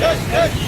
Yes, yes.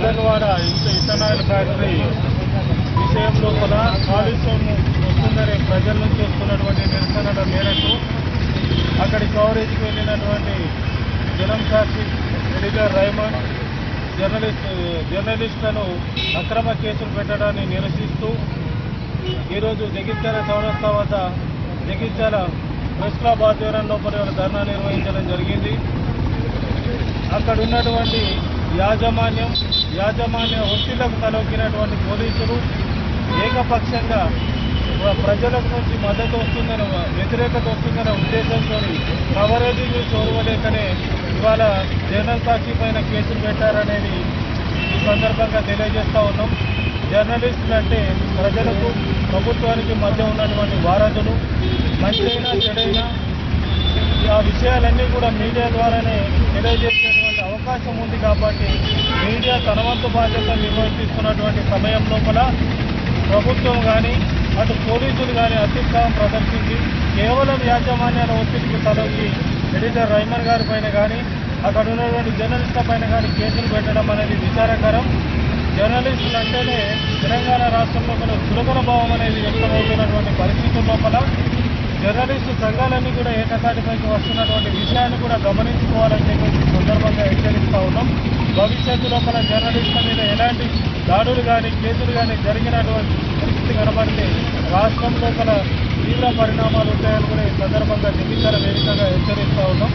ఇంత ethanol factory విషయం లోపల కాలుష్యం వస్తుందని ప్రజల నుంచి వస్తున్నటువంటి నిరసనల మేరకు అక్కడి కవరేజ్కి వెళ్ళినటువంటి జనం సాక్షి ఎడిటర్ రైమాన్ జర్నలిస్ట్ జర్నలిస్టులను అక్రమ కేసులు పెట్టడాన్ని నిరసిస్తూ ఈరోజు జగిత్యాల చౌరస్తా వద్ద జగిత్యాల ప్రెస్ క్లబ్ ఆధ్వర్యం లోపల ధర్నా నిర్వహించడం జరిగింది. అక్కడ ఉన్నటువంటి యాజమాన్యం యాజమాన్య ఒత్తిళ్ళకు తలొక్కినటువంటి పోలీసులు ఏకపక్షంగా ప్రజలకు నుంచి మద్దతు వస్తుందనే వ్యతిరేకత వస్తుందనే ఉద్దేశంతో కవరేజీ చూడలేకనే ఇవాళ జర్నల్ సాక్షి పైన కేసులు పెట్టారనేది ఈ సందర్భంగా తెలియజేస్తూ ఉన్నాం. జర్నలిస్టులు అంటే ప్రజలకు ప్రభుత్వానికి మధ్య ఉన్నటువంటి వారధులు మంచైనా చెడైనా ఆ విషయాలన్నీ కూడా మీడియా ద్వారానే తెలియజేసేటువంటి అవకాశం ఉంది కాబట్టి మీడియా తన వంతు బాధ్యత నిర్వర్తిస్తున్నటువంటి సమయం లోపల ప్రభుత్వం కానీ అటు పోలీసులు కానీ అత్యుత్సాహం ప్రదర్శించి కేవలం యాజమాన్యాల ఒత్తిడికి తలొచ్చి ఎడిటర్ రైమన్ గారి పైన కానీ అక్కడ ఉన్నటువంటి జర్నలిస్టుల పైన కానీ కేసులు పెట్టడం అనేది విచారకరం. జర్నలిస్టులు అంటేనే తెలంగాణ రాష్ట్రంలో కూడా దుర్గర భావం అనేది వ్యక్తమవుతున్నటువంటి పరిస్థితుల లోపల జర్నలిస్టు సంఘాలన్నీ కూడా ఏకతాటిపైకి వస్తున్నటువంటి విషయాన్ని కూడా గమనించుకోవాలని చెప్పేసి సందర్భంగా హెచ్చరిస్తూ ఉన్నాం. భవిష్యత్తు లోపల జర్నలిస్టుల మీద ఎలాంటి దాడులు కానీ కేసులు కానీ జరిగినటువంటి పరిస్థితి కనబడితే రాష్ట్రం లోపల తీవ్ర పరిణామాలు ఉంటాయని కూడా ఈ సందర్భంగా జగిత్యాల వేదికగా హెచ్చరిస్తూ ఉన్నాం.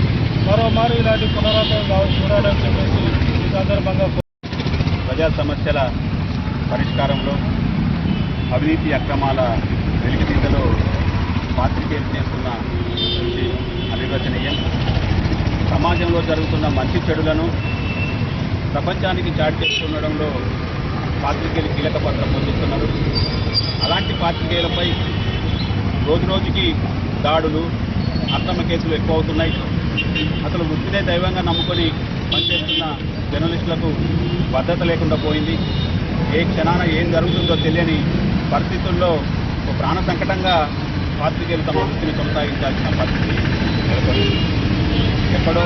మరోమారు ఇలాంటి పునరావృతం కావచ్చు చూడాలని చెప్పేసి ఈ సందర్భంగా ప్రజా సమస్యల పరిష్కారంలో అవినీతి అక్రమాల వెలికితీతలో పాత్రికేయులు చేస్తున్న కృషి అనిర్వచనీయం సమాజంలో జరుగుతున్న మంచి చెడులను ప్రపంచానికి చాటు చేస్తుండడంలో పాత్రికేయులు కీలక పాత్ర పొందుతున్నారు అలాంటి పాత్రికేయులపై రోజురోజుకి దాడులు అక్రమ కేసులు ఎక్కువ అవుతున్నాయి అసలు వృత్తినే దైవంగా నమ్ముకొని పనిచేస్తున్న జర్నలిస్టులకు భద్రత లేకుండా పోయింది. ఏ క్షణాన ఏం జరుగుతుందో తెలియని పరిస్థితుల్లో ఒక ప్రాణ సంకటంగా పాత్రికేయులు తమ వృత్తిని కొనసాగించాల్సిన పరిస్థితి నెలకొంది. ఎక్కడో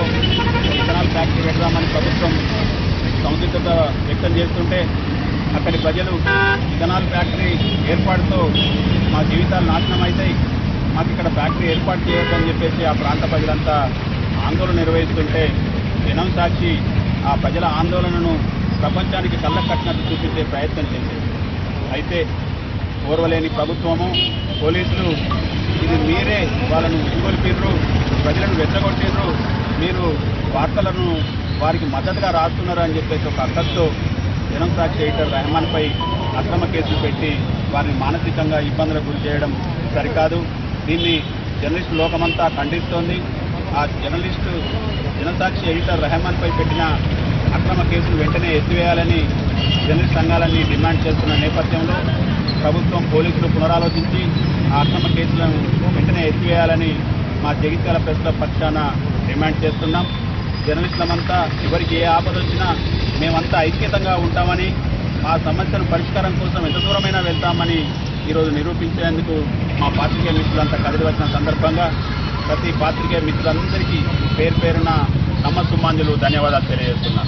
ఇథనాల్ ఫ్యాక్టరీ పెడదామని ప్రభుత్వం సంసిద్ధత వ్యక్తం చేస్తుంటే అక్కడి ప్రజలు ఇథనాల్ ఫ్యాక్టరీ ఏర్పాటుతో మా జీవితాలు నాశనం అవుతాయి మాకు ఇక్కడ ఫ్యాక్టరీ ఏర్పాటు చేయొద్దని చెప్పేసి ఆ ప్రాంత ప్రజలంతా ఆందోళన నిర్వహిస్తుంటే జనం సాక్షి ఆ ప్రజల ఆందోళనను ప్రపంచానికి కళ్ళకట్టినట్టు చూపించే ప్రయత్నం చేసేది అయితే ఓర్వలేని ప్రభుత్వము పోలీసులు ఇది మీరే వాళ్ళను ఉసుగొల్పిర్రు ప్రజలను వెచ్చగొట్టిర్రు మీరు వార్తలను వారికి మద్దతుగా రాస్తున్నారు అని చెప్పేసి ఒక అక్కతో జనం సాక్షి ఎడిటర్ రెహమాన్పై అక్రమ కేసులు పెట్టి వారిని మానసికంగా ఇబ్బందులకు గురి చేయడం సరికాదు. దీన్ని జర్నలిస్ట్ లోకమంతా ఖండిస్తోంది. ఆ జర్నలిస్టు జనసాక్షి ఎడిటర్ రెహమాన్పై పెట్టిన అక్రమ కేసులు వెంటనే ఎత్తివేయాలని జర్నలిస్ట్ సంఘాలన్నీ డిమాండ్ చేస్తున్న నేపథ్యంలో ప్రభుత్వం పోలీసులు పునరాలోచించి ఆ అక్రమ కేసులను వెంటనే ఎత్తివేయాలని మా జగిత్యాల ప్రెస్ క్లబ్ పక్షాన డిమాండ్ చేస్తున్నాం. జర్నలిస్టులమంతా ఎవరికి ఏ ఆపద వచ్చినా మేమంతా ఐక్యతంగా ఉంటామని మా సమస్యను పరిష్కారం కోసం ఎంత దూరమైనా వెళ్తామని ఈరోజు నిరూపించేందుకు మా పాత్రికేయ మిత్రులంతా కదిలి వచ్చిన సందర్భంగా ప్రతి పాత్రికేయ మిత్రులందరికీ పేరు పేరున నమ్మసుమాంజులు ధన్యవాదాలు తెలియజేస్తున్నాను.